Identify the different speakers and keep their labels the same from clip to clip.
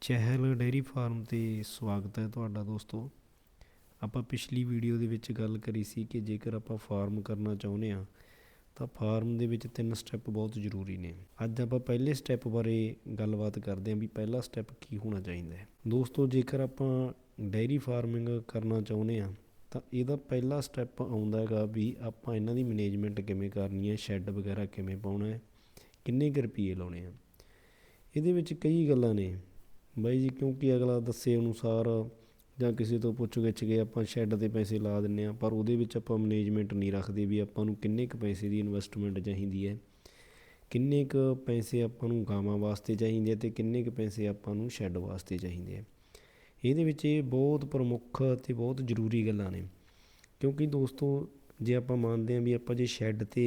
Speaker 1: ਚਹਿਲ dairy farm ਤੇ ਸਵਾਗਤ ਹੈ ਤੁਹਾਡਾ ਦੋਸਤੋ। ਆਪਾਂ ਪਿਛਲੀ ਵੀਡੀਓ ਦੇ ਵਿੱਚ ਗੱਲ ਕਰੀ ਸੀ ਕਿ ਜੇਕਰ ਆਪਾਂ ਫਾਰਮ ਕਰਨਾ ਚਾਹੁੰਦੇ ਆ ਤਾਂ ਫਾਰਮ ਦੇ ਵਿੱਚ ਤਿੰਨ ਸਟੈਪ ਬਹੁਤ ਜ਼ਰੂਰੀ ਨੇ। ਅੱਜ ਆਪਾਂ ਪਹਿਲੇ ਸਟੈਪ ਬਾਰੇ ਗੱਲਬਾਤ ਕਰਦੇ ਹਾਂ ਵੀ ਪਹਿਲਾ ਸਟੈਪ ਕੀ ਹੋਣਾ ਚਾਹੀਦਾ ਹੈ। ਦੋਸਤੋ, ਜੇਕਰ ਆਪਾਂ ਡੇਅਰੀ ਫਾਰਮਿੰਗ ਕਰਨਾ ਚਾਹੁੰਦੇ ਆ ਤਾਂ ਇਹਦਾ ਪਹਿਲਾ ਸਟੈਪ ਆਉਂਦਾ ਹੈਗਾ ਵੀ ਆਪਾਂ ਇਹਨਾਂ ਦੀ ਮੈਨੇਜਮੈਂਟ ਕਿਵੇਂ ਕਰਨੀ ਹੈ, ਸ਼ੈੱਡ ਵਗੈਰਾ ਕਿਵੇਂ ਪਾਉਣਾ ਹੈ, ਕਿੰਨੇ ਕੁ ਰੁਪਏ ਲਾਉਣੇ ਆ। ਇਹਦੇ ਵਿੱਚ ਕਈ ਗੱਲਾਂ ਨੇ। ਬਾਈ ਜੀ, ਕਿਉਂਕਿ ਅਗਲਾ ਦੱਸੇ ਅਨੁਸਾਰ ਜਾਂ ਕਿਸੇ ਤੋਂ ਪੁੱਛ ਗਿੱਛ ਕੇ ਆਪਾਂ ਸ਼ੈੱਡ ਦੇ ਪੈਸੇ ਲਾ ਦਿੰਨੇ ਆ, ਪਰ ਉਹਦੇ ਵਿੱਚ ਆਪਾਂ ਮੈਨੇਜਮੈਂਟ ਨਹੀਂ ਰੱਖਦੇ ਵੀ ਆਪਾਂ ਨੂੰ ਕਿੰਨੇ ਕੁ ਪੈਸੇ ਦੀ ਇਨਵੈਸਟਮੈਂਟ ਚਾਹੀਦੀ ਹੈ, ਕਿੰਨੇ ਕੁ ਪੈਸੇ ਆਪਾਂ ਨੂੰ ਗਾਵਾਂ ਵਾਸਤੇ ਚਾਹੀਦੇ ਆ ਤੇ ਕਿੰਨੇ ਕੁ ਪੈਸੇ ਆਪਾਂ ਨੂੰ ਸ਼ੈੱਡ ਵਾਸਤੇ ਚਾਹੀਦੇ ਆ। ਇਹਦੇ ਵਿੱਚ ਇਹ ਬਹੁਤ ਪ੍ਰਮੁੱਖ ਤੇ ਬਹੁਤ ਜ਼ਰੂਰੀ ਗੱਲਾਂ ਨੇ, ਕਿਉਂਕਿ ਦੋਸਤੋ, ਜੇ ਆਪਾਂ ਮੰਨਦੇ ਹਾਂ ਵੀ ਆਪਾਂ ਜੇ ਸ਼ੈੱਡ ਤੇ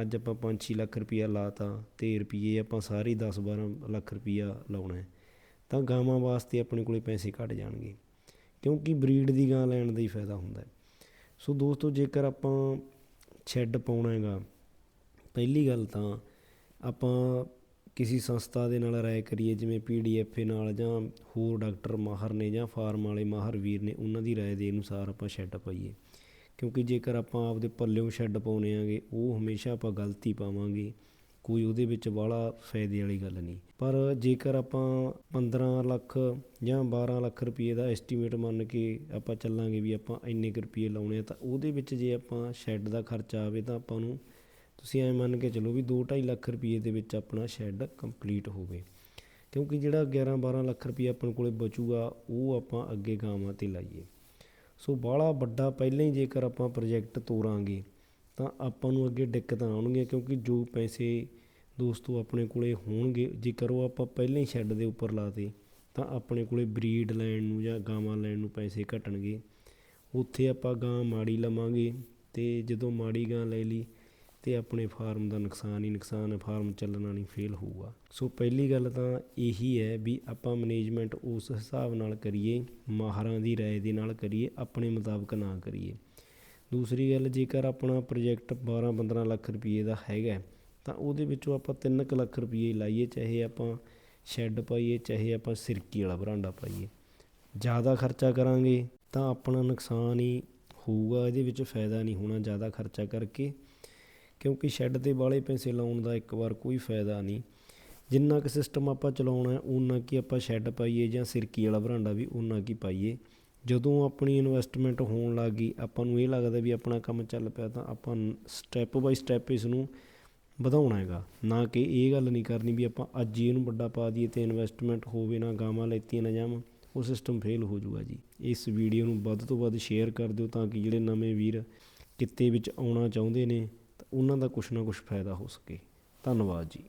Speaker 1: ਅੱਜ ਆਪਾਂ 5-6 ਲੱਖ ਰੁਪਈਆ ਲਾਤਾ ਤੇ ਰੁਪਈਏ ਆਪਾਂ ਸਾਰੇ 10-12 ਲੱਖ ਰੁਪਈਆ ਲਾਉਣਾ ਹੈ ਤਾਂ ਗਾਵਾਂ ਵਾਸਤੇ ਆਪਣੇ ਕੋਲੇ ਪੈਸੇ ਘਟ ਜਾਣਗੇ, ਕਿਉਂਕਿ ਬਰੀਡ ਦੀ ਗਾਂ ਲੈਣ ਦਾ ਹੀ ਫਾਇਦਾ ਹੁੰਦਾ ਸੋ ਦੋਸਤੋ, ਜੇਕਰ ਆਪਾਂ ਸ਼ੈੱਡ ਪਾਉਣਾ ਹੈਗਾ, ਪਹਿਲੀ ਗੱਲ ਤਾਂ ਆਪਾਂ ਕਿਸੇ ਸੰਸਥਾ ਦੇ ਨਾਲ ਰਾਏ ਕਰੀਏ, ਜਿਵੇਂ ਪੀਡੀਐਫਏ ਨਾਲ ਜਾਂ ਹੋਰ ਡਾਕਟਰ ਮਾਹਰ ਨੇ ਜਾਂ ਫਾਰਮ ਵਾਲੇ ਮਾਹਰ ਵੀਰ ਨੇ, ਉਹਨਾਂ ਦੀ ਰਾਏ ਦੇ ਅਨੁਸਾਰ ਆਪਾਂ ਸ਼ੈੱਡ ਪਾਈਏ। ਕਿਉਂਕਿ ਜੇਕਰ ਆਪਾਂ ਆਪਦੇ ਪੱਲਿਓਂ ਸ਼ੈੱਡ ਪਾਉਣੇ ਆਂਗੇ ਉਹ ਹਮੇਸ਼ਾ ਆਪਾਂ ਗਲਤੀ ਪਾਵਾਂਗੇ। ਕੋਈ ਉਹਦੇ ਵਿੱਚ ਬਾਹਲਾ ਫਾਇਦੇ ਵਾਲੀ ਗੱਲ ਨਹੀਂ। ਪਰ ਜੇਕਰ ਆਪਾਂ 15 ਲੱਖ ਜਾਂ 12 ਲੱਖ ਰੁਪਏ ਦਾ ਐਸਟੀਮੇਟ ਮੰਨ ਕੇ ਆਪਾਂ ਚੱਲਾਂਗੇ ਵੀ ਆਪਾਂ ਇੰਨੇ ਕੁ ਰੁਪਏ ਲਾਉਣੇ ਆ, ਤਾਂ ਉਹਦੇ ਵਿੱਚ ਜੇ ਆਪਾਂ ਸ਼ੈੱਡ ਦਾ ਖਰਚਾ ਆਵੇ ਤਾਂ ਆਪਾਂ ਨੂੰ ਤੁਸੀਂ ਐਂ ਮੰਨ ਕੇ ਚੱਲੋ ਵੀ 2.5 ਲੱਖ ਰੁਪਏ ਦੇ ਵਿੱਚ ਆਪਣਾ ਸ਼ੈੱਡ ਕੰਪਲੀਟ ਹੋਵੇ। ਕਿਉਂਕਿ ਜਿਹੜਾ 11 12 ਲੱਖ ਰੁਪਏ ਆਪਣੇ ਕੋਲੇ ਬਚੂਗਾ, ਉਹ ਆਪਾਂ ਅੱਗੇ ਗਾਵਾਂ ਤੇ ਲਾਈਏ। ਸੋ ਬਾਹਲਾ ਵੱਡਾ ਪਹਿਲਾਂ ਹੀ ਜੇਕਰ ਆਪਾਂ ਪ੍ਰੋਜੈਕਟ ਤੋਰਾਂਗੇ ਤਾਂ ਆਪਾਂ ਨੂੰ ਅੱਗੇ ਦਿੱਕਤਾਂ ਆਉਣਗੀਆਂ ਕਿਉਂਕਿ ਜੋ ਪੈਸੇ ਦੋਸਤੋ ਆਪਣੇ ਕੋਲੇ ਹੋਣਗੇ ਜੇਕਰ ਉਹ ਆਪਾਂ ਪਹਿਲਾਂ ਹੀ ਸ਼ੈੱਡ ਦੇ ਉੱਪਰ ਲਾਤੇ ਤਾਂ ਆਪਣੇ ਕੋਲੇ ਬਰੀਡ ਲੈਣ ਨੂੰ ਜਾਂ ਗਾਵਾਂ ਲੈਣ ਨੂੰ ਪੈਸੇ ਘਟਣਗੇ ਉੱਥੇ ਆਪਾਂ ਗਾਂ ਮਾੜੀ ਲਵਾਂਗੇ ਤੇ ਜਦੋਂ ਮਾੜੀ ਗਾਂ ਲੈ ਲਈ ਤੇ ਆਪਣੇ ਫਾਰਮ ਦਾ ਨੁਕਸਾਨ ਹੀ ਨੁਕਸਾਨ ਹੈ ਫਾਰਮ ਚੱਲਣਾ ਨਹੀਂ ਫੇਲ ਹੋਊਗਾ ਸੋ ਪਹਿਲੀ ਗੱਲ ਤਾਂ ਇਹੀ ਹੈ ਵੀ ਆਪਾਂ ਮੈਨੇਜਮੈਂਟ ਉਸ ਹਿਸਾਬ ਨਾਲ ਕਰੀਏ ਮਾਹਰਾਂ ਦੀ رائے ਦੇ ਨਾਲ ਕਰੀਏ ਆਪਣੇ ਮੁਤਾਬਕ ਨਾ ਕਰੀਏ ਦੂਸਰੀ ਗੱਲ, ਜੇਕਰ ਆਪਣਾ ਪ੍ਰੋਜੈਕਟ 12-15 ਲੱਖ ਰੁਪਏ ਦਾ ਹੈਗਾ ਤਾਂ ਉਹਦੇ ਵਿੱਚੋਂ ਆਪਾਂ 3 ਲੱਖ ਰੁਪਏ ਲਾਈਏ, ਚਾਹੇ ਆਪਾਂ ਸ਼ੈੱਡ ਪਾਈਏ, ਚਾਹੇ ਆਪਾਂ ਸਿਰਕੀ ਵਾਲਾ ਬਰਾਂਡਾ ਪਾਈਏ। ਜ਼ਿਆਦਾ ਖਰਚਾ ਕਰਾਂਗੇ ਤਾਂ ਆਪਣਾ ਨੁਕਸਾਨ ਹੀ ਹੋਊਗਾ, ਇਹਦੇ ਵਿੱਚ ਫਾਇਦਾ ਨਹੀਂ ਹੋਣਾ ਜ਼ਿਆਦਾ ਖਰਚਾ ਕਰਕੇ, ਕਿਉਂਕਿ ਸ਼ੈੱਡ ਤੇ ਬਾਹਲੇ ਪੈਸੇ ਲਾਉਣ ਦਾ ਇੱਕ ਵਾਰ ਕੋਈ ਫਾਇਦਾ ਨਹੀਂ। ਜਿੰਨਾ ਕੁ ਸਿਸਟਮ ਆਪਾਂ ਚਲਾਉਣਾ ਹੈ ਉਨਾ ਕੀ ਆਪਾਂ ਸ਼ੈੱਡ ਪਾਈਏ ਜਾਂ ਸਿਰਕੀ ਵਾਲਾ ਬਰਾਂਡਾ ਵੀ ਉਨਾ ਕੀ ਪਾਈਏ। ਜਦੋਂ ਆਪਣੀ ਇਨਵੈਸਟਮੈਂਟ ਹੋਣ ਲੱਗ ਗਈ, ਆਪਾਂ ਨੂੰ ਇਹ ਲੱਗਦਾ ਵੀ ਆਪਣਾ ਕੰਮ ਚੱਲ ਪਿਆ ਤਾਂ ਆਪਾਂ ਸਟੈਪ ਬਾਈ ਸਟੈਪ ਇਸ ਨੂੰ ਵਧਾਉਣਾ ਹੈਗਾ। ਨਾ ਕਿ ਇਹ ਗੱਲ ਨਹੀਂ ਕਰਨੀ ਵੀ ਆਪਾਂ ਅੱਜ ਹੀ ਇਹਨੂੰ ਵੱਡਾ ਪਾ ਦਈਏ ਤੇ ਇਨਵੈਸਟਮੈਂਟ ਹੋਵੇ ਨਾ, ਗਾਵਾਂ ਲੈਤੀਆਂ ਨਾ ਜਾਵਾਂ, ਉਹ ਸਿਸਟਮ ਫੇਲ ਹੋ ਜਾਊਗਾ ਜੀ। ਇਸ ਵੀਡੀਓ ਨੂੰ ਵੱਧ ਤੋਂ ਵੱਧ ਸ਼ੇਅਰ ਕਰ ਦਿਓ ਤਾਂ ਕਿ ਜਿਹੜੇ ਨਵੇਂ ਵੀਰ ਕਿੱਤੇ ਵਿੱਚ ਆਉਣਾ ਚਾਹੁੰਦੇ ਨੇ, ਤਾਂ ਉਹਨਾਂ ਦਾ ਕੁਛ ਨਾ ਕੁਛ ਫਾਇਦਾ ਹੋ ਸਕੇ। ਧੰਨਵਾਦ ਜੀ।